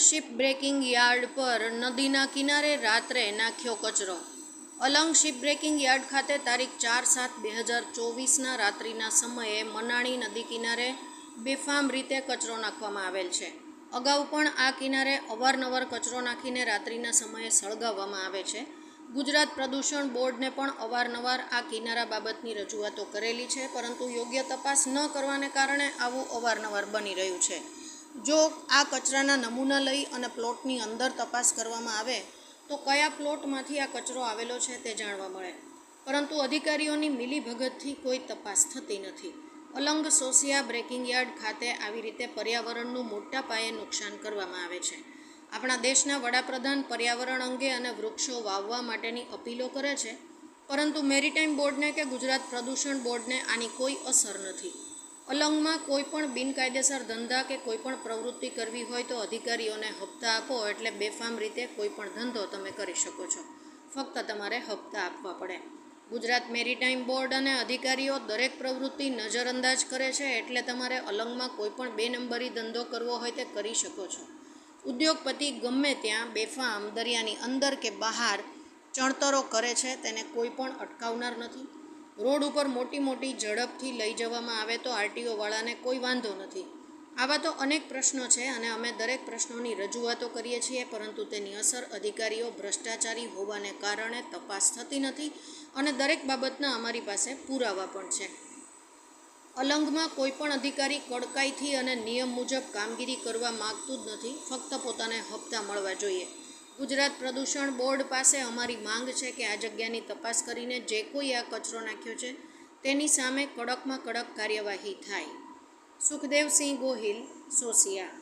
Ship breaking yard પર નદીના કિનારે રાત્રે નાખ્યો કચરો. અલંગ શિપ બ્રેકિંગ યાર્ડ ખાતે તારીખ ચાર સાત બે હજાર ચોવીસના રાત્રિના સમયે મનાણી નદી કિનારે બેફામ રીતે કચરો નાખવામાં આવેલ છે. અગાઉ પણ આ કિનારે અવારનવાર કચરો નાખીને રાત્રિના સમયે સળગાવવામાં આવે છે. ગુજરાત પ્રદૂષણ બોર્ડને પણ અવારનવાર આ કિનારા બાબતની રજૂઆતો કરેલી છે, પરંતુ યોગ્ય તપાસ ન કરવાને કારણે આવું અવારનવાર બની રહ્યું છે. જો આ કચરાના નમૂના લઈ અને પ્લોટની અંદર તપાસ કરવામાં આવે, તો કયા પ્લોટમાંથી આ કચરો આવેલો છે તે જાણવા મળે. પરંતુ અધિકારીઓની મિલીભગતથી કોઈ તપાસ થતી નથી. અલંગ સોસિયા બ્રેકિંગ યાર્ડ ખાતે આવી રીતે પર્યાવરણનું મોટા પાયે નુકસાન કરવામાં આવે છે. આપણા દેશના વડાપ્રધાન પર્યાવરણ અંગે અને વૃક્ષો વાવવા માટેની અપીલો કરે છે. પરંતુ મેરીટાઈમ બોર્ડને કે ગુજરાત પ્રદૂષણ બોર્ડને આની કોઈ અસર નથી. અલંગમાં કોઈ પણ બિનકાયદેસર ધંધા કે કોઈ પણ પ્રવૃત્તિ કરવી હોય તો અધિકારીઓને હપ્તા આપો એટલે બેફામ રીતે કોઈ પણ ધંધો તમે કરી શકો છો. ફક્ત તમારે હપ્તા આપવા પડે. ગુજરાત મેરીટાઈમ બોર્ડ અને અધિકારીઓ દરેક પ્રવૃત્તિ નજરઅંદાજ કરે છે એટલે તમારે અલંગમાં કોઈ પણ બે નંબરી ધંધો કરવો હોય તે કરી શકો છો. ઉદ્યોગપતિ ગમે ત્યાં બેફામ દરિયાની અંદર કે બહાર ચણતરો કરે છે તેને કોઈ પણ અટકાવનાર નથી. રોડ ઉપર મોટી મોટી ઝડપથી લઈ જવામાં આવે તો આરટીઓવાળાને કોઈ વાંધો નથી. આવા તો અનેક પ્રશ્નો છે અને અમે દરેક પ્રશ્નોની રજૂઆતો કરીએ છીએ, પરંતુ તેની અસર અધિકારીઓ, ભ્રષ્ટાચારી હોવાને કારણે તપાસ થતી નથી અને દરેક બાબતના અમારી પાસે પુરાવા પણ છે. અલંગમાં કોઈ પણ અધિકારી કડકાઈથી અને નિયમ મુજબ કામગીરી કરવા માગતું જ નથી, ફક્ત પોતાને હપ્તા મળવા જોઈએ. ગુજરાત પ્રદૂષણ બોર્ડ પાસે અમારી માંગ છે કે આ જગ્યાની તપાસ કરીને જે કોઈ આ કચરો નાખ્યો છે, તેની સામે કડકમાં કડક કાર્યવાહી થાય. સુખદેવસિંહ ગોહિલ, સોસિયા.